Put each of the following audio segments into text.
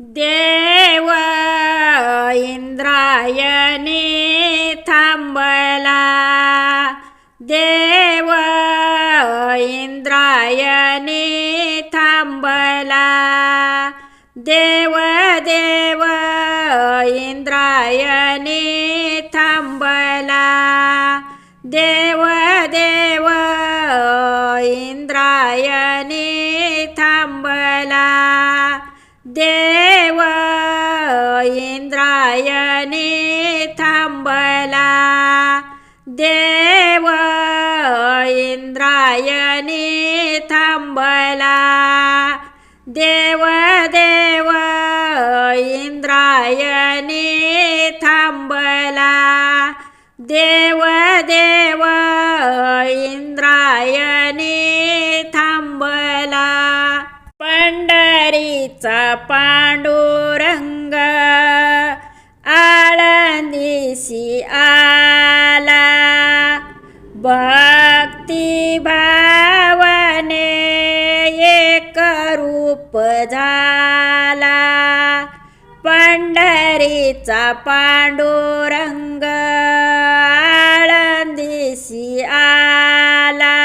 देव इंद्रायने थांबला. देव इंद्रायने थांबला. देव देव इंद्रायने थांबला. देव इंद्रायणी थांबला. देव देव इंद्रायणी थांबला. देव देव इंद्रायणी थांबला. पंढरीचा पांडुरंग आळंदीसी आला. भक्ती भा आला पंढरीचा पांडुरंग आळंदीसी आला.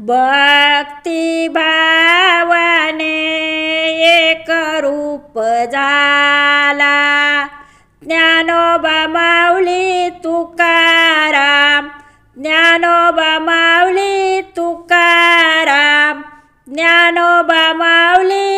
भक्ती भावाने एक रूप झाला. ज्ञानोबा माऊली तुकाराम ज्ञानोबा माऊली तुकाराम ज्ञानोबा माऊली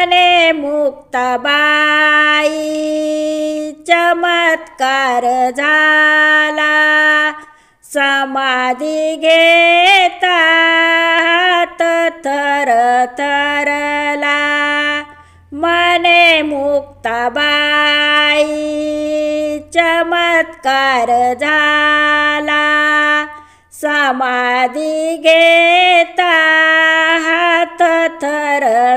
मने मुक्ताबाई. चमत्कार झाला. समाधी घेता हात थर थरला मने मुक्ताबाई. चमत्कार झाला. समाधी घेता हात थर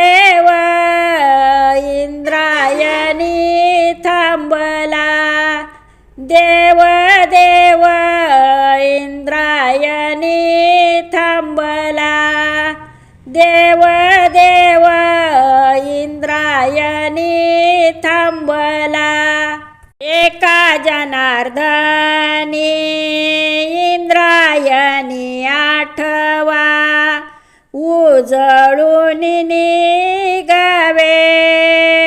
इंद्रायणी थांबला. देव देव इंद्रायणी थांबला. एका जनार्दनी इंद्रायणी आठवा. उजळून निगावे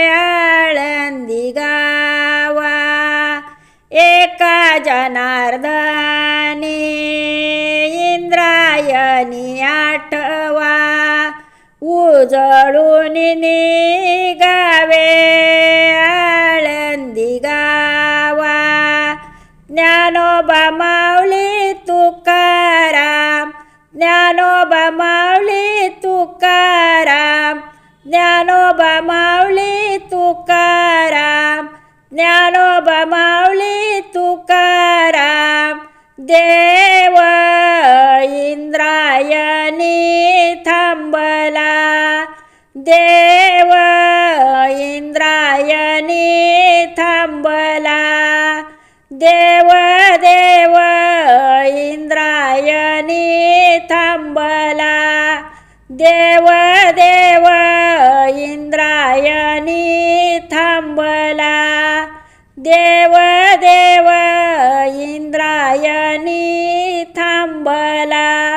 आळंदी गावा. एका जनार्दनी उजळून निगावे आळंदी गावा ज्ञानोबा माऊली तुकाराम ज्ञानोबा माऊली तुकाराम ज्ञानोबा माऊली तुकाराम ज्ञानोबा माऊली तुकाराम देव देव इंद्रायणी थांबला. देव देव इंद्रायणी थांबला. देव देव इंद्रायणी थांबला. देव देव इंद्रायणी थांबला.